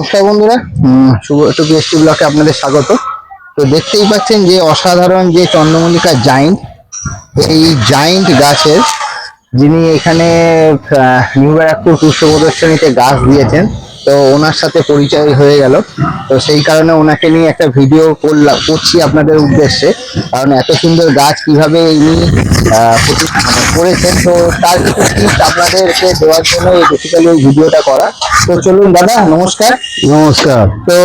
নমস্কার বন্ধুরা। শুভ একটু বিএসটি ব্লকে আপনাদের স্বাগত। তো দেখতেই পাচ্ছেন যে অসাধারণ যে চন্দ্রমল্লিকা জাইন্ট, এই জাইন্ট গাছের যিনি এখানে নিউ ব্যারাকপুর পুষ্প প্রদর্শনীতে গাছ দিয়েছেন। তো ওনার সাথে পরিচয় হয়ে গেল। তো সেই কারণে ওনাকে নিয়ে একটা ভিডিও করলাম করছি আপনাদের উদ্দেশ্যে। কারণ এত সুন্দর গাছ কীভাবে ইনি করেছেন। তো তার কিছু টিপস আপনাদেরকে দেওয়ার জন্য এই বেসিক্যালি এই ভিডিওটা করা। তো চলুন দাদা নমস্কার। নমস্কার। তো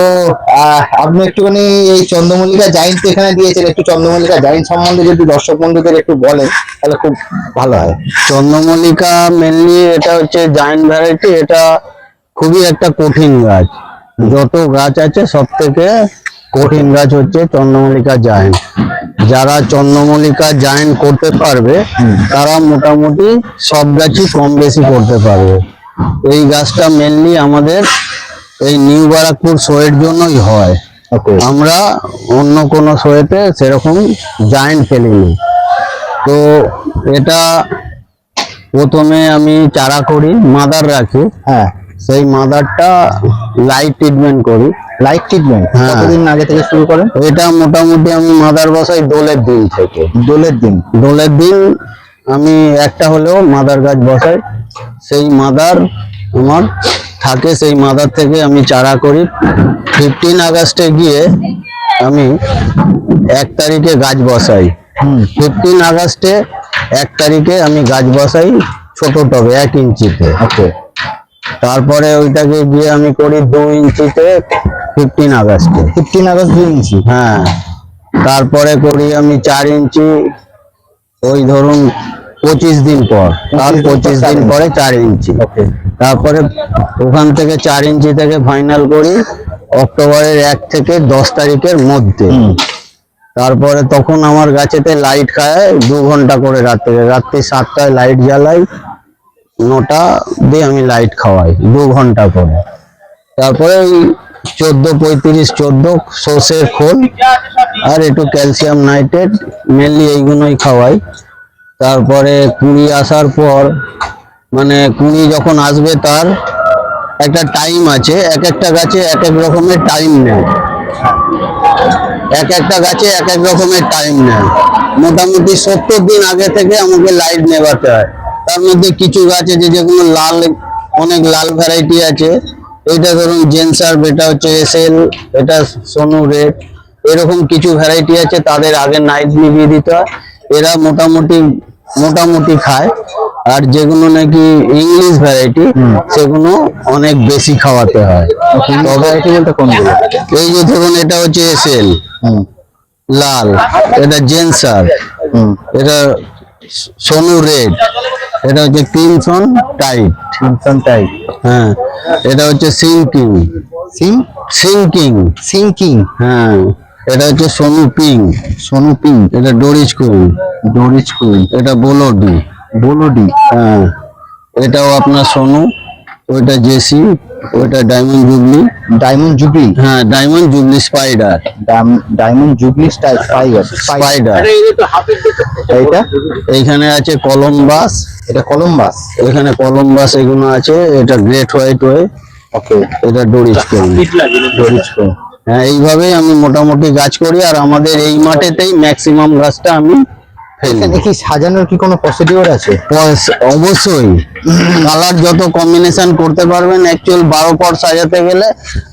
আহ, আপনি একটুখানি এই চন্দ্রমল্লিকা জাইন্ট এখানে দিয়েছেন একটু চন্দ্রমল্লিকা জাইন্ট সম্বন্ধে যদি দর্শক বন্ধুদের একটু বলেন তাহলে খুব ভালো হয়। চন্দ্রমল্লিকা মেনলি এটা হচ্ছে জাইন্ট ভ্যারাইটি এটা খুবই একটা কঠিন গাছ। যত গাছ আছে সব থেকে কঠিন গাছ হচ্ছে চন্দ্রমল্লিকা জায়েন্ট যারা চন্দ্রমল্লিকা জায়েন্ট করতে পারবে তারা মোটামুটি সব গাছই কম বেশি করতে পারবে। এই গাছটা মেনলি আমাদের এই নিউ বারাকপুর শোয়ের জন্যই হয়। আমরা অন্য কোনো শোয়েতে সেরকম জায়েন্ট ফেলিনি। তো এটা প্রথমে আমি চারা করি মাদার রাখি। হ্যাঁ। সেই মাদারটা লাইট ট্রিটমেন্ট করি। লাইট ট্রিটমেন্ট হ্যাঁ। কতদিন আগে থেকে শুরু করেন এটা মোটামুটি আমি মাদার বসাই দোলের দিন থেকে। দোলের দিন? দোলের দিন আমি একটা হলেও মাদার গাছ বসাই। সেই মাদার আমার থাকে সেই মাদার থেকে আমি চারা করি। ফিফটিন আগস্টে গিয়ে আমি এক তারিখে গাছ বসাই। ফিফটিন আগস্টে এক তারিখে আমি গাছ বসাই ছোট টবে এক ইঞ্চিতে। ওকে। তারপরে ওইটাকে গিয়ে আমি করি দু ইঞ্চিতে ফিফটিন আগস্টে ফিফটিন আগস্ট দুই ইঞ্চি? হ্যাঁ। তারপরে করি আমি চার ইঞ্চি ওই ধরুন পঁচিশ দিন পর। তার 25 দিন পর পঁচিশ দিন পরে চার ইঞ্চি। তারপরে ওখান থেকে চার ইঞ্চি থেকে ফাইনাল করি অক্টোবরের এক থেকে দশ তারিখের মধ্যে। তারপরে তখন আমার গাছেতে লাইট খায় দু ঘণ্টা করে রাত্রে। রাত্রি সাতটায় লাইট জ্বালাই নটা দিয়ে আমি লাইট খাওয়াই, দু ঘণ্টা করে। তারপরে ওই চোদ্দ, পঁয়ত্রিশ, চোদ্দ সর্ষের খোল আর একটু ক্যালসিয়াম নাইট্রেট মেনলি এইগুলোই খাওয়াই। তারপরে কুড়ি আসার পর মানে কুড়ি যখন আসবে তার একটা টাইম আছে, এক একটা গাছে এক এক রকমের টাইম নেয়। এক একটা গাছে এক এক রকমের টাইম নেয়। মোটামুটি সত্তর দিন আগে থেকে আমাকে লাইট নেভাতে হয়। তার মধ্যে কিছু গাছ আছে যেগুলো লাল অনেক লাল ভ্যারাইটি আছে। এটা ধরুন জেন্সার এটা হচ্ছে এসএল এটা সোনু রেড। এরকম কিছু ভ্যারাইটি আছে তাদের আগে নাইট নিভিয়ে দিতে হয়। এরা মোটামুটি মোটামুটি খায়। আর যেগুলো নাকি ইংলিশ ভ্যারাইটি সেগুলো অনেক বেশি খাওয়াতে হয়। ভ্যারাইটি বলতে কোনগুলো? এই যে ধরুন এটা হচ্ছে এসএল হুম। লাল এটা জেন্সার এটা সোনু রেড। এটা হচ্ছে ক্রিমসন টাইট ক্রিমসন টাইট হ্যাঁ এটা হচ্ছে সিঙ্কিং। সিম সিঙ্কিং। সিঙ্কিং? হ্যাঁ এটা হচ্ছে সোনু পিং। সোনু পিং। এটা ডোরিজ কুইন। ডোরিজ কুইন। এটা বোলোডি। বোলোডি। হ্যাঁ এটাও আপনার সোনু। ওইটা জেসি ওইটা ডায়মন্ড জুবলি ডায়মন্ড জুবলি হ্যাঁ diamond jubilee spider diamond jubilee style fibre spider এটা এইখানে আছে কলম্বাস এটা কলম্বাস এখানে কলম্বাস এগুলো আছে এটা গ্রেট হোয়াইট ওয়ে ওকে এটা কুইন ডোরিচ কুইন হ্যাঁ এইভাবেই আমি মোটামুটি গাছ করি আর আমাদের এই মাঠেতেই ম্যাক্সিমাম গাছটা আমি এখানে কি সাজানোর কি কোনো প্রসিডিওর আছে? অবশ্যই। কালার যত কম্বিনেশন করতে পারবেন অ্যাকচুয়াল বারো পট সাজাতে গেলে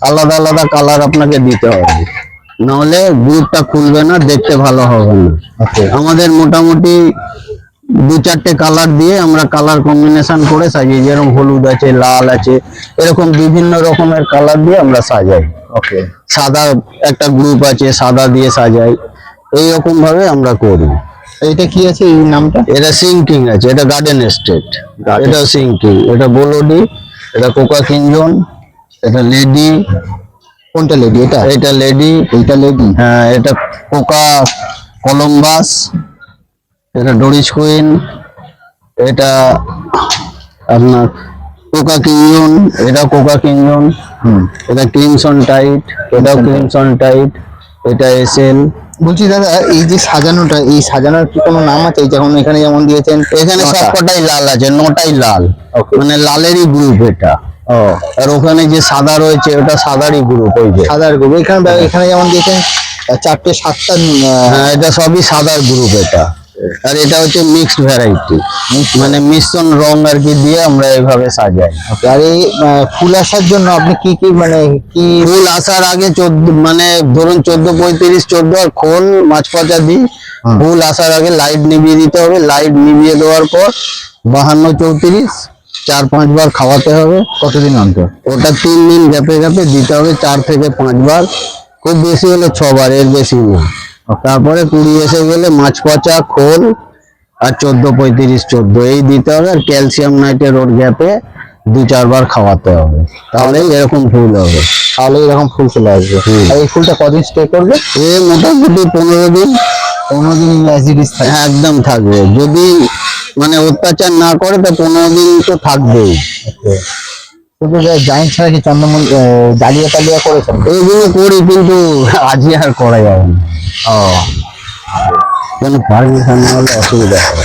আলাদা আলাদা কালার আপনাকে দিতে হবে। নাহলে গ্রুপটা খুলবে না দেখতে ভালো হবে না। ওকে আমাদের মোটামুটি দু চারটে কালার দিয়ে আমরা কালার কম্বিনেশন করে সাজিয়ে যেরকম হলুদ আছে লাল আছে এরকম বিভিন্ন রকমের কালার দিয়ে আমরা সাজাই। ওকে সাদা একটা গ্রুপ আছে সাদা দিয়ে সাজাই। এইরকম ভাবে আমরা করি। এইটা কি আছে এই নামটা? এটা সিঙ্কিং আছে এটা গার্ডেন এস্টেট এটা সিঙ্কিং। এটা বোলোডি এটা কোকা কিঞ্জন এটা লেডি কোনটা লেডি এটা? এটা লেডি এইটা লেডি হ্যাঁ এটা কোকা কলম্বাস এটা ডোরিস কুইন এটা আপনার কোকা কিঞ্জন এটা কোকা কিঞ্জন হুম। এটা ক্রিমসন টাইট এটাও ক্রিমসন টাইট এটা এসেন। বলছি দাদা এই যে সাজানোটা এই সাজানোর কি কোনো নাম আছে? যেমন এখানে যেমন দিয়েছেন এখানে। সবকটাই লাল আছে নটাই লাল. মানে লালেরই গ্রুপ এটা। ও। আর ওখানে যে সাদা রয়েছে ওটা সাদারই গ্রুপ ওই যে। সাদার গ্রুপ এখানে এখানে যেমন দিয়েছেন চারটে সাতটা হ্যাঁ এটা সবই সাদার গ্রুপ এটা। আর এটা হচ্ছে মিক্সড ভ্যারাইটি মানে মিশ্রণ রং আর কি দিয়ে আমরা এইভাবে সাজাই। আর এই ফুল আসার জন্য আপনি কি কি মানে কি ফুল আসার আগে চোদ্দ মানে ধরুন চোদ্দ পঁয়ত্রিশ চোদ্দ আর খোল মাছ পচা দিই। ফুল আসার আগে লাইট নিভিয়ে দিতে হবে। লাইট নিভিয়ে দেওয়ার পর বাহান্ন চৌত্রিশ চার পাঁচবার খাওয়াতে হবে। কতদিন অন্তর? ওটা তিন দিন গ্যাপে গ্যাপে দিতে হবে। চার থেকে পাঁচবার। খুব বেশি হলে ছবার এর বেশি না। তারপরে কুড়ি এসে গেলে মাছ পচা খোল আর চোদ্দ পঁয়ত্রিশ চোদ্দ। এই দিতে হবে আর ক্যালসিয়াম নাইটের ওর গ্যাপে দু চারবার খাওয়াতে হবে। তাহলে এরকম ফুল হবে। তাহলে এরকম ফুল চলে আসবে। এই ফুলটা কদিন স্টে করবে? এ মোটামুটি পনেরো দিন। পনেরো দিন অ্যাসিডিস হ্যাঁ, একদম থাকবে। যদি মানে অত্যাচার না করে তো পনেরো দিন তো থাকবেই। শুধু জাইন্ট ছাড়া কি চন্দ্রমল ডালিয়া টালিয়া করেছেন? এইগুলো করি কিন্তু আজই আর করা যাবে না। ও। কোনো পারমিশন না হলে অসুবিধা হবে